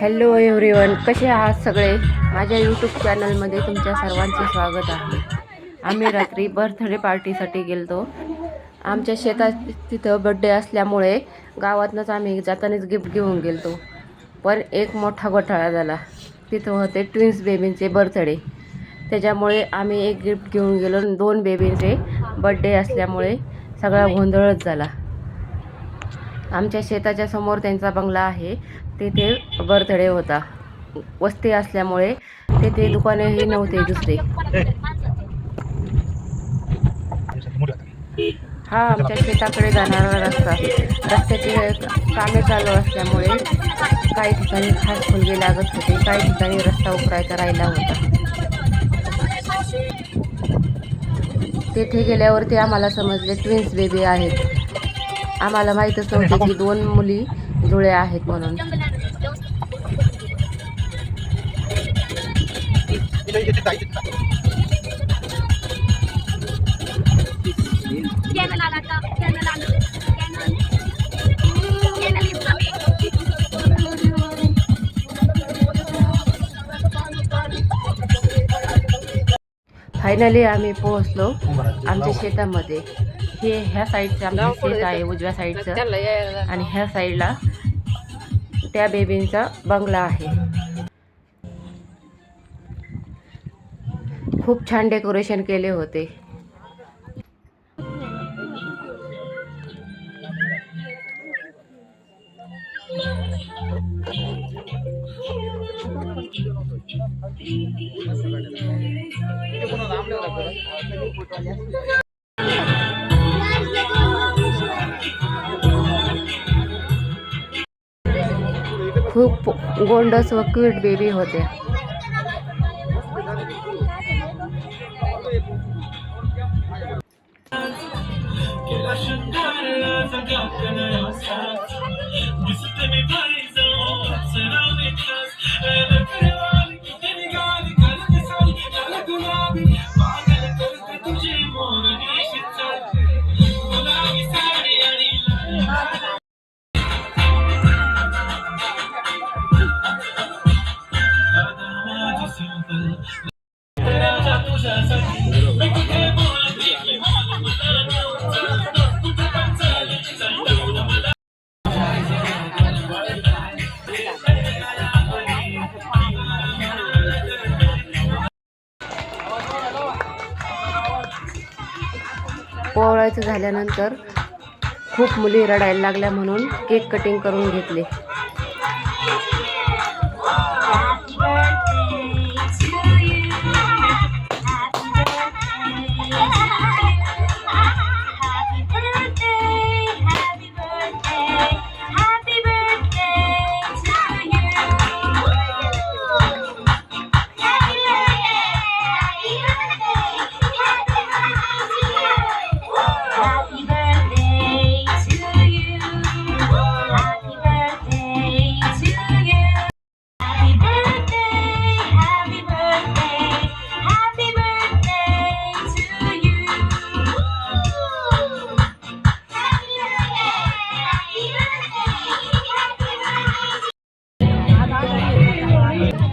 Hello everyone कसे आहात सगळे? माझ्या यूट्यूब चॅनलमध्ये तुमच्या सर्वांचे स्वागत आहे. आम्ही रात्री बर्थडे पार्टीसाठी गेलतो. आमच्या शेतात तिथं बड्डे असल्यामुळे गावातनंच आम्ही जातानाच गिफ्ट घेऊन गेलतो. पण एक मोठा घोटाळा झाला. तिथं होते ट्विन्स बेबींचे बर्थडे त्याच्यामुळे आम्ही एक गिफ्ट घेऊन गेलो. आणि दोन बेबींचे बड्डे असल्यामुळे सगळा गोंधळच झाला. आमच्या शेताच्या समोर त्यांचा बंगला आहे. तेथे बर्थडे होता. वस्ती असल्यामुळे तेथे दुकानेही नव्हते दुसरे. हा आमच्या शेताकडे जाणारा रस्ता. रस्त्याची कामे चालू असल्यामुळे काही ठिकाणी खास फुलगे लागत होते. काही ठिकाणी रस्ता उकरायचा राहिला होता. तेथे गेल्यावरती आम्हाला समजले ट्विन्स बेबी आहेत. आम्हाला माहीतच नव्हते की दोन मुली जुळ्या आहेत म्हणून. फायनली आम्ही पोहोचलो आमच्या शेतामध्ये. हे ह्या साईडचं आमचं शेत आहे उजव्या साईडचं. आणि ह्या साईडला त्या बेबींचा बंगला आहे. खूप छान डेकोरेशन केले होते. खूप गोंडस व क्यूट बेबी होते. पोवळायचं झाल्यानंतर खूप मुली रडायला लागल्या म्हणून केक कटिंग करून घेतले.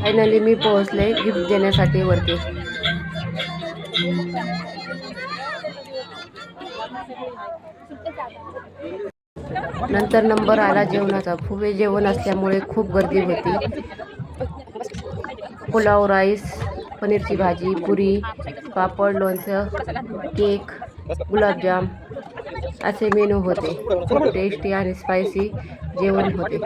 फायनली मी पोहोचले. गिफ्ट देण्यासाठी वरती. नंतर नंबर आला जेवणाचा. फुगे जेवण असल्यामुळे खूप गर्दी होती. पुलाव राईस पनीरची भाजी पुरी पापड लोणचं केक गुलाबजाम असे मेनू होते. खूप टेस्टी आणि स्पायसी जेवण होते.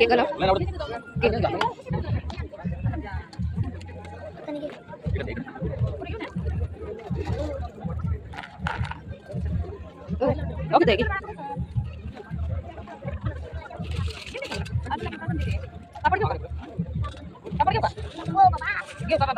കേക്കലോ ഓക്കെ തേക്ക് Apa dia? Apa dia, Pak? Yo, Pak,